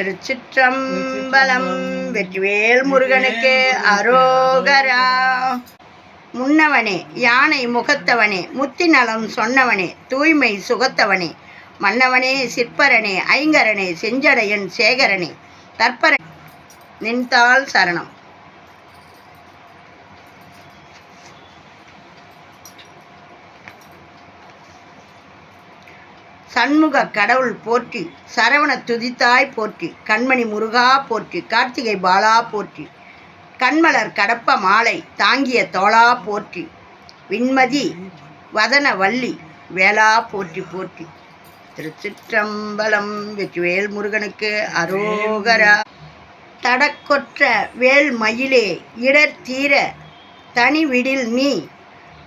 திருச்சிற்றம்பலம். வெற்றிவேல் முருகனுக்கு அரோகரா. முன்னவனே யானை முகத்தவனே முத்தி நலம் சொன்னவனே தூய்மை சுகத்தவனே மன்னவனே சிற்பரனே ஐங்கரனே செஞ்சடையன் சேகரனே தற்பர நின்றால் சரணம். சண்முக கடவுள் போற்றி சரவண துதித்தாய் போற்றி கண்மணி முருகா போற்றி கார்த்திகை பாலா போற்றி கண்மலர் கடப்ப மாலை தாங்கிய தோளா போற்றி விண்மதி வதன வள்ளி வேளா போற்றி போற்றி. திருச்சிற்றம்பலம் வெற்றிவேல் முருகனுக்கு அரோகரா. தடக்கொற்ற வேல் மயிலே இடர் தீர தனிவிடில் நீ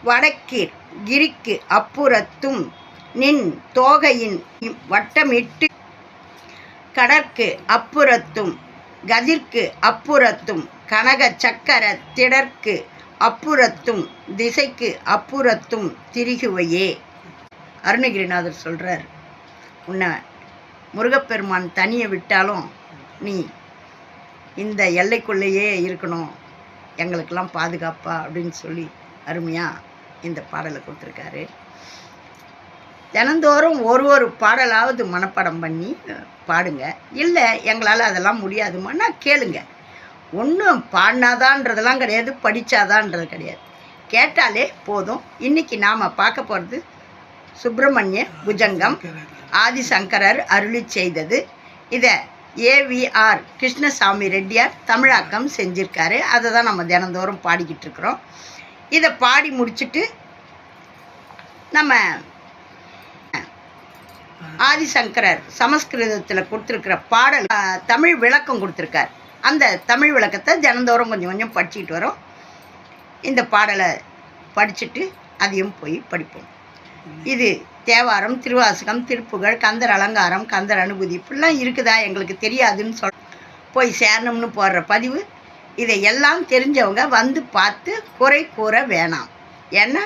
வடக்கிற் கிரிக்கு அப்புறத்தும் நின் தோகையின் வட்டமிட்டு கடற்கு அப்புறத்தும் கதிர்க்கு அப்புறத்தும் கனக சக்கர திடற்கு அப்புறத்தும் திசைக்கு அப்புறத்தும் திரிகுவையே. அருணகிரிநாதர் சொல்கிறார் உன்னை முருகப்பெருமான் தனியை விட்டாலும் நீ இந்த எல்லைக்குள்ளேயே இருக்கணும். எங்களுக்கெல்லாம் பாதுகாப்பா? அப்படின்னு சொல்லி அருமையாக இந்த பாடலை கொடுத்துருக்காரு. தினந்தோறும் ஒரு ஒரு பாடலாவது மனப்பாடம் பண்ணி பாடுங்க. இல்லை எங்களால் அதெல்லாம் முடியாதுமான்னா கேளுங்க. ஒன்றும் பாடினாதான்றதெல்லாம் கிடையாது படித்தாதான்றது கிடையாது. கேட்டாலே போதும். இன்றைக்கி நாம் பார்க்க போகிறது சுப்பிரமணிய புஜங்கம் ஆதிசங்கரர் அருளி செய்தது. இதை ஏவிஆர் கிருஷ்ணசாமி ரெட்டியார் தமிழாக்கம் செஞ்சுருக்காரு. அதை தான் நம்ம தினந்தோறும் பாடிக்கிட்டு இருக்கிறோம். இதை பாடி முடிச்சுட்டு நம்ம ஆதிசங்கரர் சமஸ்கிருதத்தில் கொடுத்துருக்கிற பாடல் தமிழ் விளக்கம் கொடுத்துருக்கார். அந்த தமிழ் விளக்கத்தை தினந்தோறும் கொஞ்சம் கொஞ்சம் படிச்சுக்கிட்டு வரோம். இந்த பாடலை படிச்சுட்டு அதையும் போய் படிப்போம். இது தேவாரம் திருவாசகம் திருப்புகழ் கந்தர் அலங்காரம் கந்தர் அனுபூதி இப்படிலாம் இருக்குதா எங்களுக்கு தெரியாதுன்னு சொல் போய் சேரணும்னு போடுற பதிவு. இதை எல்லாம் தெரிஞ்சவங்க வந்து பார்த்து குறை கூற வேணாம். ஏன்னா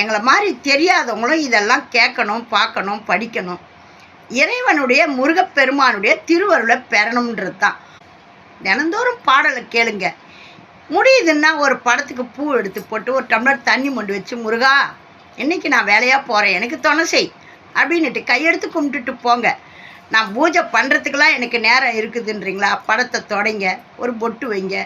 எங்களை மாதிரி தெரியாதவங்களும் இதெல்லாம் கேட்கணும் பார்க்கணும் படிக்கணும். இறைவனுடைய முருகப்பெருமானுடைய திருவருளை பெறணுன்றது தான். தினந்தோறும் பாடலை கேளுங்க. முடியுதுன்னா ஒரு படத்துக்கு பூ எடுத்து போட்டு ஒரு டம்ளர் தண்ணி மொண்டு வச்சு முருகா இன்றைக்கி நான் வேலையாக போகிறேன் எனக்கு துணை செய் அப்படின்னுட்டு கையெடுத்து கும்பிட்டுட்டு போங்க. நான் பூஜை பண்ணுறதுக்கெலாம் எனக்கு நேரம் இருக்குதுன்றீங்களா? படத்தை தொடங்க ஒரு பொட்டு வைங்க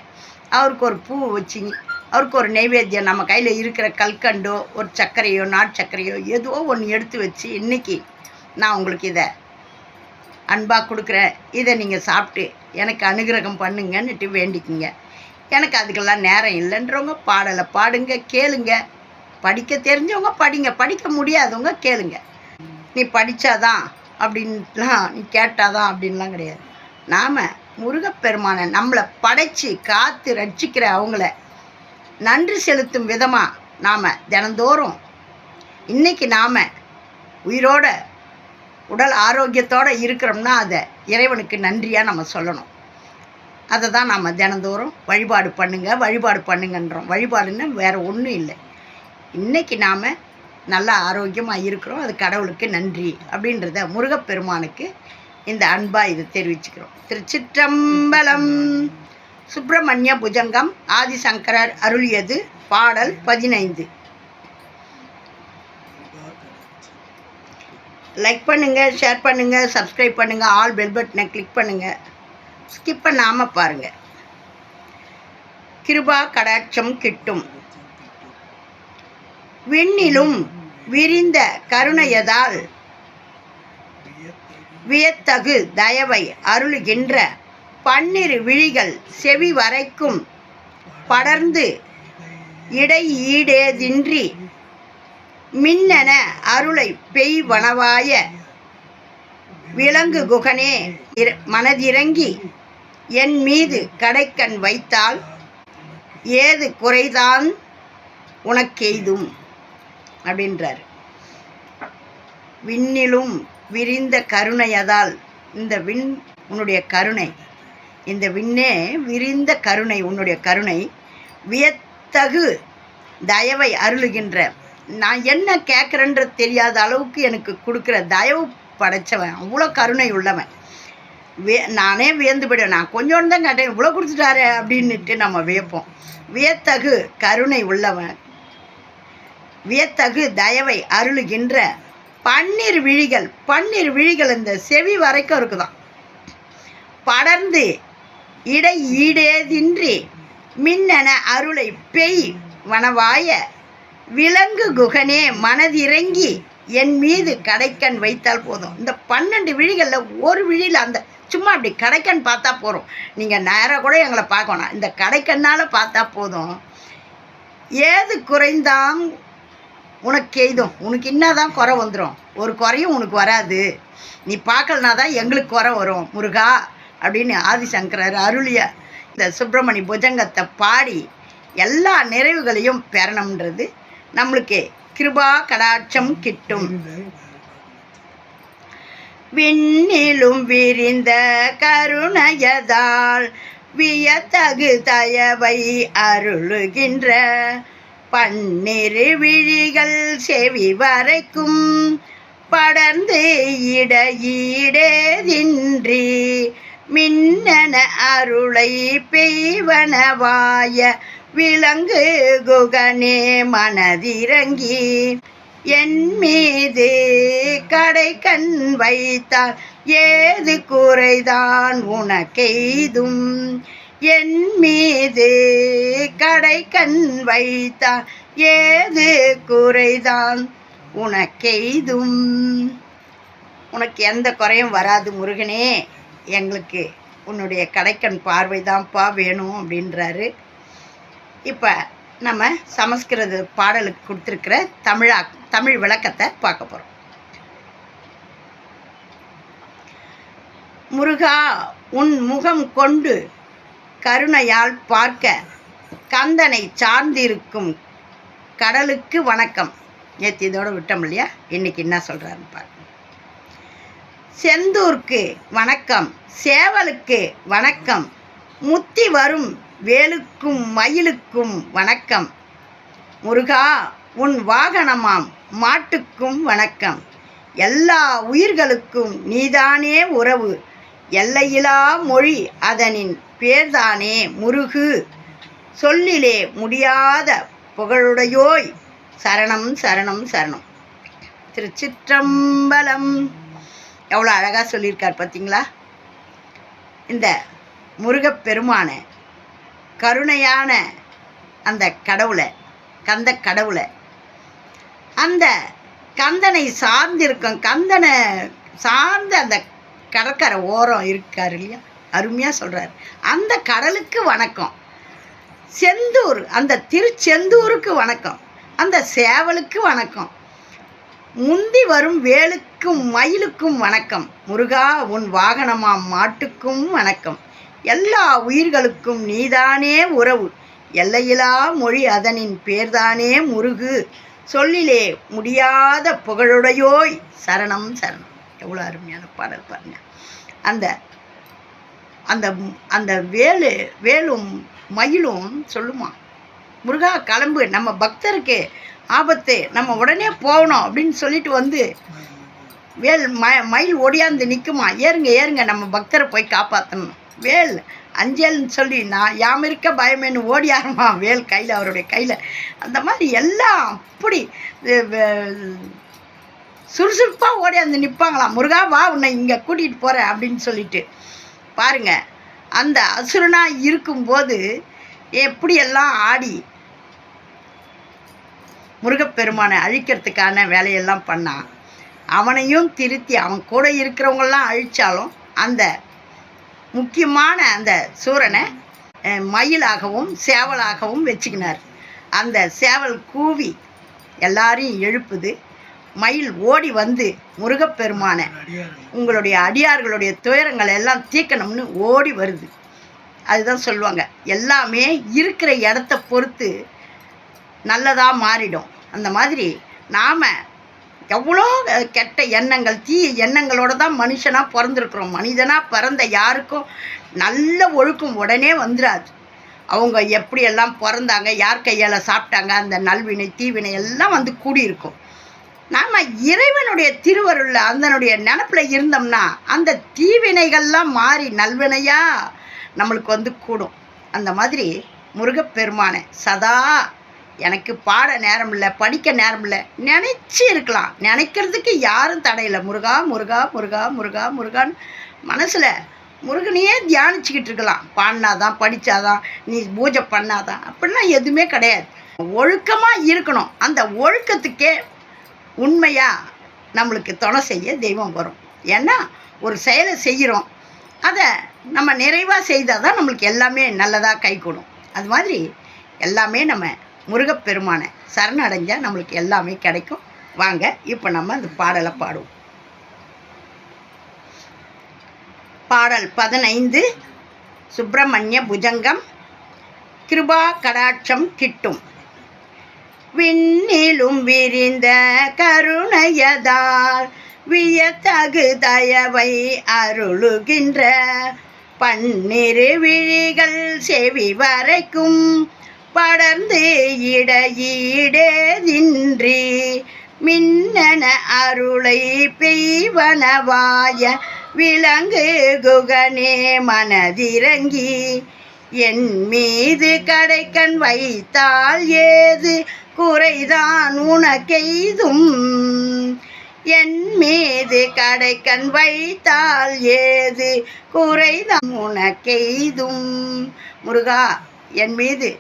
அவருக்கு ஒரு பூ வச்சிங்க அவருக்கு ஒரு நைவேத்தியம் நம்ம கையில் இருக்கிற கல்கண்டோ ஒரு சர்க்கரையோ நாட்டு சர்க்கரையோ ஏதோ ஒன்று எடுத்து வச்சு இன்றைக்கி நான் உங்களுக்கு இதை அன்பாக கொடுக்குறேன். இதை நீங்கள் சாப்பிட்டு எனக்கு அனுகிரகம் பண்ணுங்கன்னுட்டு வேண்டிக்குங்க. எனக்கு அதுக்கெல்லாம் நேரம் இல்லைன்றவங்க பாடலை பாடுங்க கேளுங்க. படிக்க தெரிஞ்சவங்க படிங்க படிக்க முடியாதவங்க கேளுங்க. நீ படித்தாதான் அப்படின்லாம் நீ கேட்டாதான் அப்படின்லாம் கிடையாது. நாம் முருகப்பெருமானை நம்மளை படைச்சி காத்து ரட்சிக்கிற அவங்கள நன்றி செலுத்தும் விதமாக நாம் தினந்தோறும். இன்றைக்கி நாம் உயிரோட உடல் ஆரோக்கியத்தோடு இருக்கிறோம்னா அதை இறைவனுக்கு நன்றியாக நம்ம சொல்லணும். அதை தான் நாம் தினந்தோறும் வழிபாடு பண்ணுங்க வழிபாடு பண்ணுங்கன்றோம். வழிபாடுன்னு வேறு ஒன்றும் இல்லை. இன்றைக்கி நாம் நல்லா ஆரோக்கியமாக இருக்கிறோம். அது கடவுளுக்கு நன்றி அப்படின்றத முருகப்பெருமானுக்கு இந்த அன்பாக இதை தெரிவிச்சுக்கிறோம். திருச்சிற்றம்பலம். சுப்பிரமணிய புஜங்கம் ஆதிசங்கரர் அருளியது பாடல் பதினைந்து. லைக் பண்ணுங்கள் ஷேர் பண்ணுங்கள் சப்ஸ்கிரைப் பண்ணுங்கள் ஆல் பெல் பட்டனை கிளிக் பண்ணுங்கள் ஸ்கிப் பண்ணாமல் பாருங்கள் கிருபா கடாட்சம் கிட்டும். விண்ணிலும் விரிந்த கருணையதால் வியத்தகு தயவை அருளுகின்ற பன்னிரு விழிகள் செவி வரைக்கும் படர்ந்து இடை ஈடேதின்றி மின்னென அருளை பெய்வனவாய விலங்கு குகனே மனதிறங்கி என் மீது கடைக்கண் வைத்தால் ஏது குறைதான் உனக்கெய்தும்? அப்படின்றார். விண்ணிலும் விரிந்த கருணையதால் இந்த விண் உன்னுடைய கருணை இந்த விண்ணே விரிந்த கருணை உன்னுடைய கருணை வியத்தகு தயவை அருளுகின்ற. நான் என்ன கேட்குறேன்ற தெரியாத அளவுக்கு எனக்கு கொடுக்குற தயவு படைச்சவன் அவ்வளோ கருணை உள்ளவன். வே நானே வியந்து போயிடுவேன். நான் கொஞ்சோண்டு தான் கேட்டேன் இவ்வளோ கொடுத்துட்டாரு அப்படின்னுட்டு நம்ம வியப்போம். வியத்தகு கருணை உள்ளவன் வியத்தகு தயவை அருளுகின்ற பன்னீர் விழிகள் பன்னீர் விழிகள் இந்த செவி வரைக்கும் இருக்குதான். படர்ந்து இடை ஈடேதின்றி மின்னன அருளை பெய் வனவாய விலங்கு குகனே மனதிறங்கி என் மீது கடைக்கண் வைத்தால் போதும். இந்த பன்னெண்டு விழிகளில் ஒரு விழியில் அந்த சும்மா அப்படி கடைக்கண் பார்த்தா போதும். நீங்கள் நேராக கூட எங்களை பார்க்கணும் இந்த கடைக்கண்ணால் பார்த்தா போதும். ஏது குறைந்தாம் உனக்கு எய்தும். உனக்கு என்னதான் குறை வந்துடும் ஒரு குறையும் உனக்கு வராது. நீ பார்க்கலனா தான் எங்களுக்கு குறை வரும். முருகா அப்படின்னு ஆதிசங்கரர் அருளிய இந்த சுப்பிரமணி புஜங்கத்தை பாடி எல்லா நிறைவுகளையும் பெறணும்ன்றது நம்மளுக்கு கிருபா கடாட்சம் கிட்டும். விண்ணிலும் விரிந்த கருணையதால் வியத்தகு தயவை அருளுகின்ற பன்னிரு விழிகள் செவி வரைக்கும் படர்ந்து இடையீடேதின்றி மின்னன அருளை பெய்வனவாய விலங்கு குகனே மனதிறங்கி என் மீது கடை கண் வைத்தால் ஏது குறைதான் உனக்கெய்தும்? என் மீது கடை கண் வைத்தால் ஏது குறைதான் உனக்கெய்தும்? உனக்கு எந்த குறையும் வராது முருகனே. எங்களுக்கு உன்னுடைய கடைக்கண் பார்வை தான்ப்பா வேணும் அப்படின்றாரு. இப்போ நம்ம சமஸ்கிருத பாடலுக்கு கொடுத்துருக்கிற தமிழா தமிழ் விளக்கத்தை பார்க்க போகிறோம் முருகா உன் முகம் கொண்டு கருணையால் பார்க்க கந்தனை சார்ந்திருக்கும் கடலுக்கு வணக்கம். நேற்று இதோடு விட்டோம் இல்லையா? இன்னைக்கு என்ன சொல்கிறாருன்னு பார்க்கணும் செந்தூர்க்கு வணக்கம் சேவலுக்கு வணக்கம் முத்தி வரும் வேலுக்கும் மயிலுக்கும் வணக்கம். முருகா உன் வாகனமாம் மாட்டுக்கும் வணக்கம். எல்லா உயிர்களுக்கும் நீதானே உறவு. எல்லையிலா மொழி அதனின் பேர்தானே முருகு. சொல்லிலே முடியாத புகழுடையோய். சரணம் சரணம் சரணம். திருச்சிற்றம்பலம். எவ்வளோ அழகாக சொல்லியிருக்கார் பார்த்தீங்களா? இந்த முருகப்பெருமானை கருணையான அந்த கடவுளை கந்த கடவுளை அந்த கந்தனை சார்ந்திருக்கும் கந்தனை சார்ந்த அந்த கடற்கரை ஓரம் இருக்கார் இல்லையா? அருமையாக சொல்கிறார் அந்த கடலுக்கு வணக்கம். செந்தூர் அந்த திருச்செந்தூருக்கு வணக்கம். அந்த சேவலுக்கு வணக்கம். முந்தி வரும் மலைக்கும் மயிலுக்கும் வணக்கம். முருகா உன் வாகனமாம் மாட்டுக்கும் வணக்கம். எல்லா உயிர்களுக்கும் நீதானே உறவு. எல்லையிலா மொழி அதனின் பேர்தானே முருகு. சொல்லிலே முடியாத புகழுடையோய். சரணம் சரணம். எவ்வளோ அருமையான பாடல் பாருங்க. அந்த அந்த அந்த வேலு வேலும் மயிலும் சொல்லுமா முருகா கிளம்பு. நம்ம பக்தருக்கு ஆபத்து. நம்ம உடனே போகணும். அப்படின்னு சொல்லிட்டு வந்து வேல் ம மயில் ஒடியாந்து நிற்குமா ஏறுங்க ஏறுங்க நம்ம பக்தரை போய் காப்பாற்றணும் வேல் அஞ்சல்னு சொல்லி நான் யாம் இருக்க பயமேன்னு ஓடியாருமா வேல் கையில் அவருடைய கையில். அந்த மாதிரி எல்லாம் அப்படி சுறுசுறுப்பாக ஓடியாந்து நிற்பாங்களாம் முருகா வா உன்னை இங்கே கூட்டிகிட்டு போகிறேன் அப்படின்னு சொல்லிட்டு. பாருங்க அந்த அசுரனாக இருக்கும்போது எப்படியெல்லாம் ஆடி முருகப்பெருமானை அழிக்கிறதுக்கான வேலையெல்லாம் பண்ணான் அவனையும் திருத்தி அவன் கூட இருக்கிறவங்களாம் அழித்தாலும் அந்த முக்கியமான அந்த சூரனை மயிலாகவும் சேவலாகவும் வச்சுக்கினார். அந்த சேவல் கூவி எல்லாரையும் எழுப்புது. மயில் ஓடி வந்து முருகப்பெருமானை உங்களுடைய அடியார்களுடைய துயரங்களை எல்லாம் தீர்க்கணும்னு ஓடி வருது. அதுதான் சொல்லுவாங்க எல்லாமே இருக்கிற இடத்த பொறுத்து நல்லதாக மாறிடும். அந்த மாதிரி நாம் எவ்வளோ கெட்ட எண்ணங்கள் தீய எண்ணங்களோடு தான் மனுஷனாக பிறந்திருக்கிறோம். மனிதனாக பிறந்த யாருக்கும் நல்ல ஒழுக்கம் உடனே வந்துடாது அவங்க எப்படியெல்லாம் பிறந்தாங்க யார் கையால் சாப்பிட்டாங்க அந்த நல்வினை தீவினை எல்லாம் வந்து கூடியிருக்கும். நாம் இறைவனுடைய திருவருளில் அந்தனுடைய நினப்பில் இருந்தோம்னா அந்த தீவினைகள்லாம் மாறி நல்வினையாக நம்மளுக்கு வந்து கூடும். அந்த மாதிரி முருகப்பெருமானை சதா எனக்கு பாட நேரம் இல்லை படிக்க நேரம் இல்லை நினச்சி இருக்கலாம். நினைக்கிறதுக்கு யாரும் தடையில்லை முருகா முருகா முருகா முருகா முருகான்னு மனசில் முருகனையே தியானிச்சுக்கிட்டு இருக்கலாம். பாடினாதான் படித்தாதான் நீ பூஜை பண்ணாதான். அப்படிலாம் எதுவுமே கிடையாது. ஒழுக்கமாக இருக்கணும். அந்த ஒழுக்கத்துக்கே உண்மையாக நம்மளுக்கு துணை செய்ய தெய்வம் வரும். ஏன்னா ஒரு செயலை செய்கிறோம். அதை நம்ம நிறைவாக செய்தால் தான் நம்மளுக்கு எல்லாமே நல்லதாக கை அது மாதிரி எல்லாமே நம்ம முருகப்பெருமானை சரணடைஞ்சால் நம்மளுக்கு எல்லாமே கிடைக்கும். வாங்க இப்போ நம்ம அந்த பாடலை பாடுவோம். பாடல் பதினைந்து சுப்பிரமணிய புஜங்கம் கிருபா கடாட்சம் கிட்டும். விண்ணிலும் விரிந்த கருணையதால் வியத்தகு தயவை அருளுகின்ற பன்னிரு விழிகள் செவி வரைக்கும் படர்ந்து இடையீடேதின்றி மின்னன அருளை பெய்வனவாய விலங்கு குகனே மனதிறங்கி என் மீது கடைக்கண் வைத்தால் ஏது குறைதான் உனக்கெய்தும்? என் மீது கடைக்கண் வைத்தால் ஏது குறைதான் உனக்கெய்தும்? முருகா என் மீது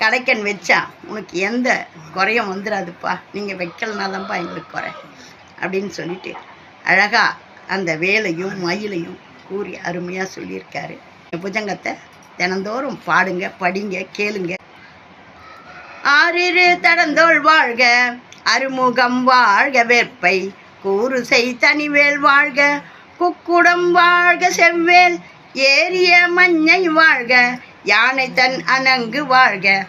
கடைக்கன் வச்சா உனக்கு எந்த குறையும் வந்துடாதுப்பா நீங்கள் வைக்கலனாதான்ப்பா எங்களுக்கு குறை. அப்படின்னு சொல்லிட்டு அழகா அந்த வேலையும் மயிலையும் கூறி அருமையாக சொல்லியிருக்காரு. புஜங்கத்தை தினந்தோறும் பாடுங்க படிங்க கேளுங்க. ஆறிரு தடந்தோள் வாழ்க அருமுகம் வாழ்க வெப்பை கூறுசை தனிவேல் வாழ்க குக்குடம் வாழ்க செவ்வேல் ஏரிய மஞ்சை வாழ்க யானை தன் அணங்கு வாழ்க.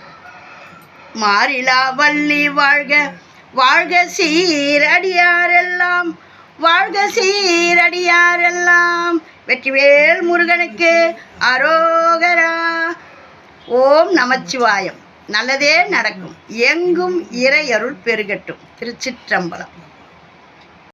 மாறிலா வள்ளி வாழ்க. வாழ்க சீரடியாரெல்லாம். வாழ்க சீரடியாரெல்லாம். வெற்றிவேல் முருகனுக்கு அரோகரா. ஓம் நமச்சிவாயம். நல்லதே நடக்கும். எங்கும் இறையருள் பெருகட்டும். திருச்சிற்றம்பலம்.